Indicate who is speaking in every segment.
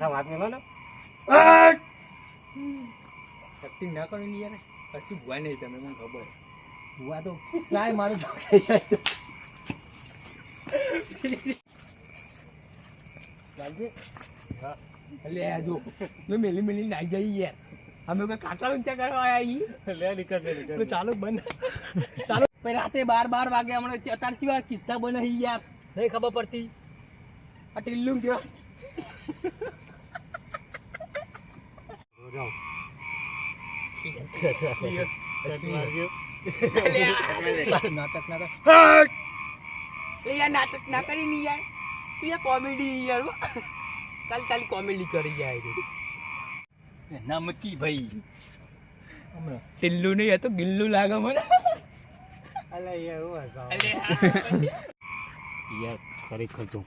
Speaker 1: પાછા વાત મેલો ને?
Speaker 2: એક્ટિંગ ના કરો ને યાર. કશું ભૂવા નહીં તમે મને ખબર.
Speaker 3: ભૂવા તો ટ્રાય મારો થઈ જાય
Speaker 2: જો મેં મેલી મેલી નાઈ ગઈ યાર. અમે કોઈ કાંટા ઊંચા કરવા આવ્યા
Speaker 1: લે નીકળ નીકળ
Speaker 2: ચાલો બંધ. ચાલો. પછી રાતે બાર બાર વાગે હમણાં અત્યાર કેવા કિસ્સા બને યાર. નહીં ખબર પડતી. આ ટીલ્લું કયો
Speaker 3: નાટક ના કર.
Speaker 2: નાટક ના કરી ની યાર તું યાર કોમેડી યાર. કાલ કાલ કોમેડી કરી જાય રે નમકી ભાઈ ટિલ્લુ નહીં હતો ગિલ્લુ લાગે મને
Speaker 1: યાર ખરેખર તો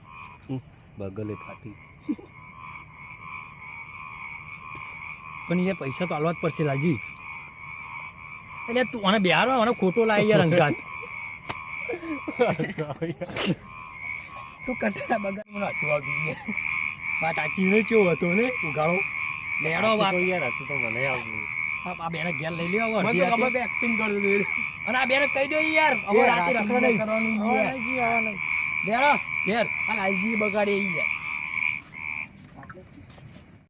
Speaker 1: બગલે ફાટી
Speaker 3: પણ યાર પૈસા તો આલવા જ પડશે લાલજી. એટલે તું આને બિહાર આને ખોટો લાવી યાર અંકાત
Speaker 2: તું કચરા બગાડ. મને હસવા ગઈ
Speaker 3: વાત આચી ને કેવો હતો ને? ઉગાડો લેડો વાત.
Speaker 1: યાર હસું તો મને આવતું
Speaker 3: આ બેને ઘેર લઈ લ્યો હવે
Speaker 2: મને તો ખબર એક્ટિંગ કરતો હતો
Speaker 3: અને આ બેને કહી દો યાર હવે રાતે
Speaker 2: રાતે
Speaker 3: નહીં.
Speaker 2: કરવાનું યાર.
Speaker 3: લેડો ઘેર. આ લાલજી બગાડી યાર.